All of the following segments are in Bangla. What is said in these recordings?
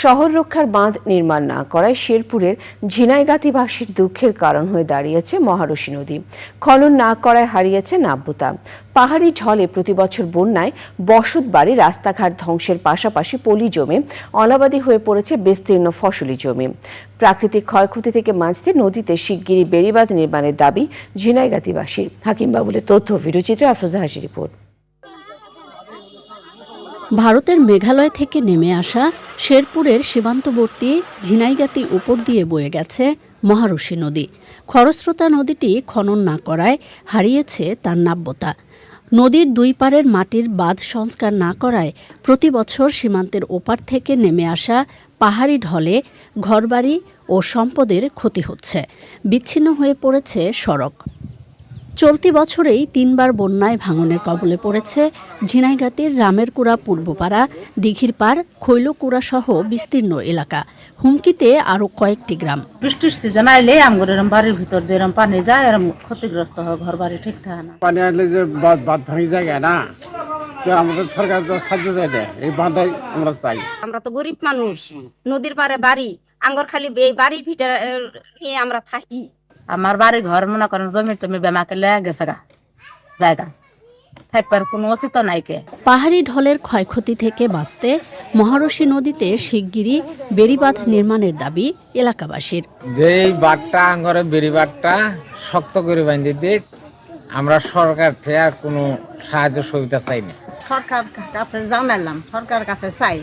শহর রক্ষার বাঁধ নির্মাণ না করায় শেরপুরের ঝিনাইগাতিবাসীর দুঃখের কারণ হয়ে দাঁড়িয়েছে মহারশী নদী। খনন না করায় হারিয়েছে নাব্যতা। পাহাড়ি ঢলে প্রতিবছর বন্যায় বসত বাড়ি রাস্তাঘাট ধ্বংসের পাশাপাশি পলি জমে, অনাবাদী হয়ে পড়েছে বিস্তীর্ণ ফসলি জমি। প্রাকৃতিক ক্ষয়ক্ষতি থেকে বাঁচতে নদীতে শিগগিরই বেড়িবাঁধ নির্মাণের দাবি ঝিনাইগাতিবাসীর। হাকিম বাবুলের তথ্য ভিডিওচিত্রে আফরোজা হাসি রিপোর্ট। ভারতের মেঘালয় থেকে নেমে আসা শেরপুরের সীমান্তবর্তী ঝিনাইগাতি উপর দিয়ে বয়ে গেছে মহারশী নদী। খরস্রোতা নদীটি খনন না করায় হারিয়েছে তার নাব্যতা। নদীর দুই পারের মাটির বাঁধ সংস্কার না করায় প্রতি বছর সীমান্তের ওপার থেকে নেমে আসা পাহাড়ি ঢলে ঘরবাড়ি ও সম্পদের ক্ষতি হচ্ছে। বিচ্ছিন্ন হয়ে পড়েছে সড়ক। চলতি বছরেই তিনবার বন্যায় ভাঙনের কবলে পড়েছে ঝিনাইগাতির রামেরকুড়া পূর্বপাড়া দিঘির পাড় খৈলকুড়া সহ বিস্তীর্ণ এলাকা। হুমকিতে আরও কয়েকটি গ্রাম। বৃষ্টির সিজন আইলে আমগর এরম বাড়ির ভিতর দিয়ে এরম পানি যায় এরম ক্ষতিগ্রস্ত হয় ঘর বাড়ি ঠিক থাকে না। পানি আসলে যে বাঁধ বাঁধ ভাঙি যায় না। তো আমাদের সরকার তো সাহায্য দেয় এই বাঁধাই আমরা চাই। আমরা তো গরিব মানুষ নদীর পারে বাড়ি আঙ্গর খালি এই বাড়ির ভিতরে নিয়ে আমরা থাকি। আমার বাড়ি ঘর মনে করেন জমি তুমি বেমাকে লেগে গেছে গা জায়গা। থাকবার কোনো অসিত নাই কে। পাহাড়ি ঢলের ক্ষয়ক্ষতি থেকে বাঁচতে মহারশী নদীতে শিগগিরই বেড়িবাঁধ নির্মাণের দাবি এলাকাবাসীর। যে এই বাটটা আঙ্গরে বেরি বাটটা শক্ত করে বাঁধে দিক আমরা সরকার থেকে আর কোনো সাহায্য সুবিধা চাই না। সরকার কাছে জানালাম সরকার কাছে চাই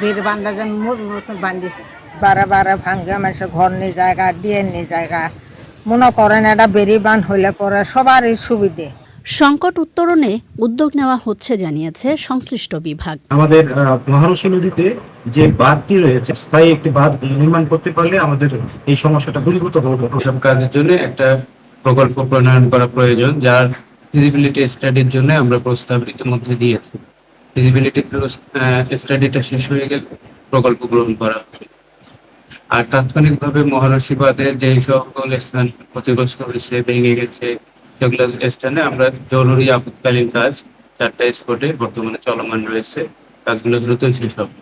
বীর বান্ধা যেন মজবুত বান্ধিছে বারে বারে ভাঙ্গে মানুষের ঘর নিয়ে জায়গা দিয়ে নিয়ে জায়গা। মনে করেন এটা বেরি বান হইলে পরে সবারই সুবিধে। সংকট উত্তরণে উদ্যোগ নেওয়া হচ্ছে জানিয়েছে সংশ্লিষ্ট বিভাগ। আমাদের আহ, নদীতে যে বাঁধটি রয়েছে স্থায়ী একটি বাঁধ নির্মাণ করতে পারলে আমাদের এই সমস্যাটা দূরীভূত হবে এসব কাজের জন্য একটা প্রকল্প প্রণয়ন করা প্রয়োজন যার ফিজিবিলিটি স্টাডির জন্য আমরা প্রস্তাব ইতিমধ্যে দিয়েছি। ফিজিবিলিটি স্টাডিটা শেষ হয়ে গেলে প্রকল্প গ্রহণ করা হবে। আর তাৎক্ষণিকভাবে মহারশী বাঁধের যে সকল স্থান ক্ষতিগ্রস্ত হয়েছে, ভেঙে গেছে, সেগুলো স্থানে আমরা জরুরি আপৎকালীন কাজ চারটা স্পটে বর্তমানে চলমান রয়েছে। কাজগুলো দ্রুত শেষ হবে।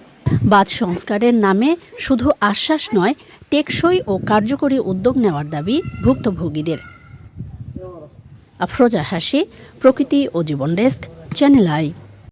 বাঁধ সংস্কারের নামে শুধু আশ্বাস নয়, টেকসই ও কার্যকরী উদ্যোগ নেওয়ার দাবি ভুক্তভোগীদের। আফরোজা হাসি, প্রকৃতি ও জীবন ডেস্ক, চ্যানেল আই।